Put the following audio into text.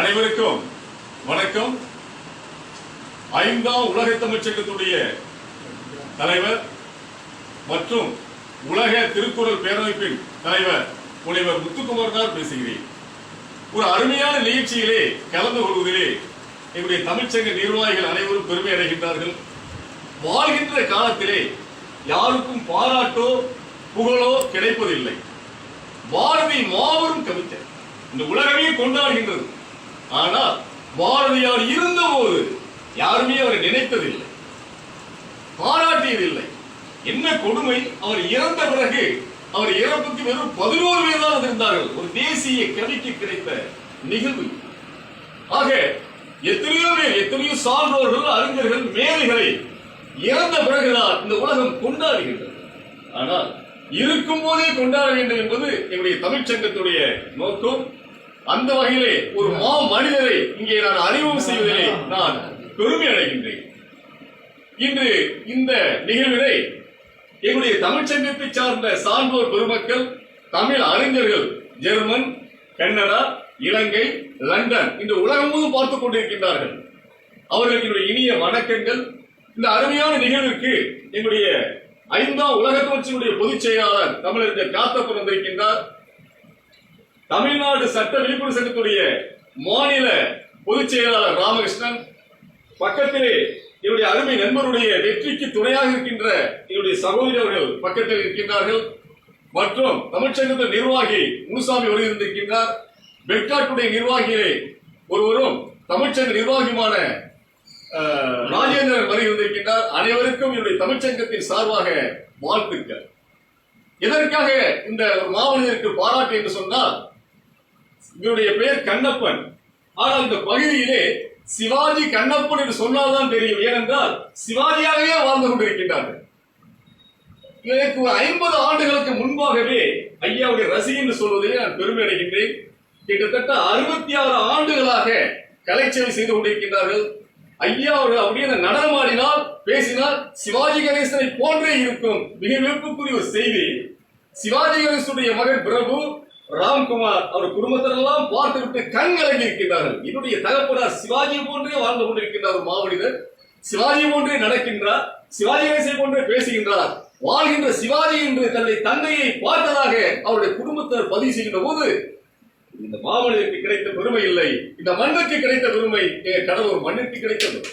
அனைவருக்கும் வணக்கம். ஐந்தாம் உலக தமிழ்ச்சங்கத்துடைய தலைவர் மற்றும் உலக திருக்குறள் பேரமைப்பின் தலைவர் முனைவர் முத்துக்குமார் தான் பேசுகிறேன். ஒரு அருமையான நிகழ்ச்சியிலே கலந்து கொள்வதிலே எங்களுடைய தமிழ்ச்சங்க நிர்வாகிகள் அனைவரும் பெருமை அடைகின்றார்கள். வாழ்கின்ற காலத்திலே யாருக்கும் பாராட்டோ புகழோ கிடைப்பதில்லை. பாரதி மாபெரும் கவிஞர். இந்த உலகமே கொண்டாடுகின்றது. ஆனால் பாரதியார் இருந்தபோது யாருமே அவரை நினைத்ததில்லை. பாராட்டியதில்லை. என்ன கொடுமை? அவர் இறந்த பிறகு அவர் இறப்புக்கு வெறும் பதினோரு பேர் தான் இருந்தார்கள் ஒரு தேசிய கவிக்கு கிடைத்த நிகழ்வு. ஆக எத்தனையோ பேர் எத்தனையோ சான்றோர்கள் அறிஞர்கள் மேதைகளை இறந்த பிறகுதான் இந்த உலகம் கொண்டாடுகின்றது. ஆனால் இருக்கும் போதே கொண்டாட வேண்டும் என்பது என்னுடைய தமிழ்ச்சங்கத்துடைய நோக்கம். அந்த வகையிலே ஒரு மா மனிதரை இங்கே நான் அறிமுகம் செய்வதிலே நான் பெருமை அடைகின்றேன். இன்று இந்த நிகழ்வினை எங்களுடைய தமிழ்ச்சங்கத்தை சார்ந்த சான்றோர் பெருமக்கள் தமிழ் அறிஞர்கள் ஜெர்மன் கனடா இலங்கை லண்டன் இந்த உலகம் முழுவதும் பார்த்துக் கொண்டிருக்கின்றார்கள். அவர்களுக்கு என்னுடைய இனிய வணக்கங்கள். இந்த அருமையான நிகழ்விற்கு எங்களுடைய ஐந்தாம் உலக கட்சியினுடைய பொதுச் செயலாளர் தமிழறிஞர் காத்தப்பன் வந்திருக்கின்றார். தமிழ்நாடு சட்ட விழிப்புணர்வு சங்கத்துடைய மாநில பொதுச் செயலாளர் ராமகிருஷ்ணன் பக்கத்திலே என்னுடைய அருமை நண்பருடைய வெற்றிக்கு துணையாக இருக்கின்ற என்னுடைய சகோதரி அவர்கள் பக்கத்தில் இருக்கின்றார்கள். மற்றும் தமிழ்ச்சங்கத்தின் நிர்வாகி முனுசாமி வருகின்றிருக்கின்றார் பெட்காட்டுடைய நிர்வாகியிலே ஒருவரும் தமிழ்ச்சங்க நிர்வாகியுமான ராஜேந்திரன் ராஜேந்திரன் வருகின்றிருக்கின்றார் அனைவருக்கும் என்னுடைய தமிழ்ச்சங்கத்தின் சார்பாக வாழ்த்துக்கள். எதற்காக இந்த ஒரு மாமனிதருக்கு பாராட்டு என்று சொன்னால் இவருடைய பெயர் கண்ணப்பன். ஆனால் இந்த பகுதியிலே சிவாஜி கண்ணப்பன் என்று சொன்னால்தான் தெரியும். ஏனென்றால் சிவாஜியாகவே வாழ்ந்து கொண்டிருக்கின்றார்கள். எனக்கு ஒரு ஐம்பது ஆண்டுகளுக்கு முன்பாகவே ஐயாவுடைய ரசி என்று சொல்வதிலே நான் பெருமை அடைகின்றேன். கிட்டத்தட்ட அறுபத்தி ஆறு ஆண்டுகளாக கலைச்சேவை செய்து கொண்டிருக்கின்றார்கள். ஐயா அவர்கள் அப்படியே நடனமாடினால் பேசினால் சிவாஜி கணேசனை போன்றே இருக்கும் மிக விருப்பக்குரிய ஒரு செய்தி. சிவாஜி கணேசனுடைய மகன் பிரபு ராம்குமார் அவர் குடும்பத்தினெல்லாம் பார்த்துவிட்டு கண் கலங்கி இருக்கின்றார்கள் என்னுடைய தகப்பனார் சிவாஜி போன்றே வாழ்ந்து கொண்டிருக்கின்றார் ஒரு மாமனிதர். சிவாஜி போன்றே நடக்கின்றார். சிவாஜி கணேசனை போன்றே பேசுகின்றார். வாழ்கின்ற சிவாஜி என்று தன்னை தந்தையை பார்த்ததாக அவருடைய குடும்பத்தினர் பதிவு செய்கின்ற போது இந்த மாமனிதருக்கு கிடைத்த பெருமை இல்லை. இந்த மண்ணுக்கு கிடைத்த பெருமை கடவுள் மண்ணிற்கு கிடைத்த பெருமை